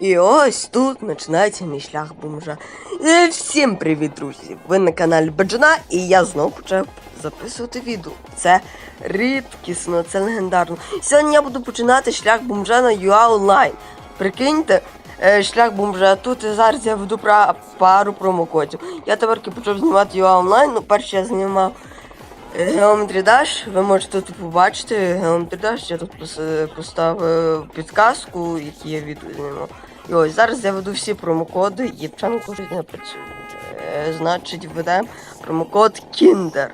І ось тут починається мій шлях бомжа. Е, Всім привіт, друзі! Ви на каналі Баджана, і я знову почав записувати відео. Це рідкісно, це легендарно. Сьогодні я буду починати шлях бомжа на UA Online. Прикиньте, е, шлях бомжа тут і зараз я веду пару промокодів. Я тепер почав знімати UA Online, ну перше я знімав Geometry Dash, ви можете тут побачити Geometry Dash, я тут поставив підказку, які я відео знімав. І ось зараз я веду всі промокоди і вже не працює. Е, Значить, введемо промокод Kinder.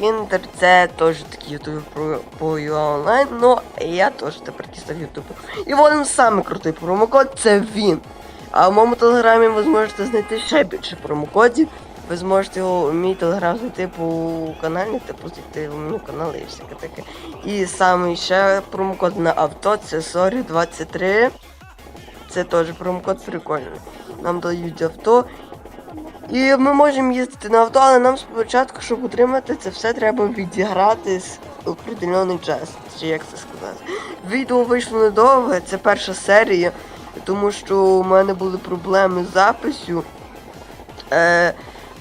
Kinder це теж такий ютубер про- UA онлайн, ну я теж тепер став ютубер. І він самий крутий промокод це він. А в моєму телеграмі ви зможете знайти ще більше промокодів. Ви зможете його мій телеграм знайти по каналі, типу зайти в меню каналу і всяке таке. І саме ще промокод на авто це Sorry 23. Це теж промокод прикольний. Нам дають авто. І ми можемо їздити на авто, але нам спочатку, щоб отримати це все, треба відіграти з определений час. Чи як це сказати? Відео вийшло недовге, це перша серія, тому що у мене були проблеми з записю. Е,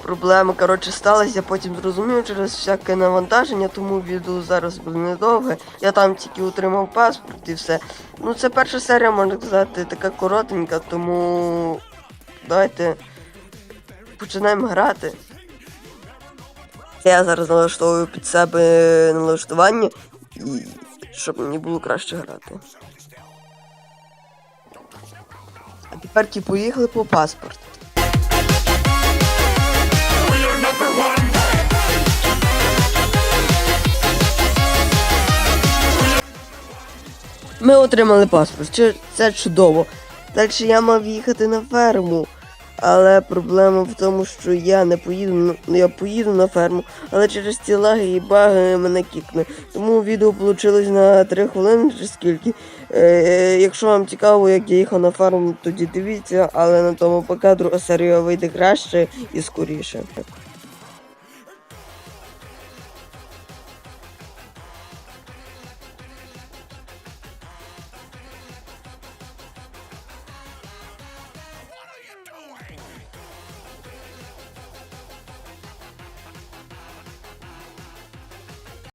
проблеми, коротше, сталися, я потім зрозумів через всяке навантаження, тому відео зараз буде недовге. Я там тільки отримав паспорт і все. Ну, це перша серія, можна сказати, така коротенька, тому давайте починаємо грати. Я зараз налаштовую під себе налаштування, і щоб мені було краще грати. А тепер ті поїхали по паспорт. Ми отримали паспорт, це чудово. Далі я мав їхати на ферму. Але проблема в тому, що я не поїду, я поїду на ферму, але через ці лаги і баги мене кікне. Тому відео вийшло на 3 хвилини чи скільки. Е, якщо вам цікаво, як я їхав на ферму, тоді дивіться, але на тому поки друга серія вийде краще і скоріше.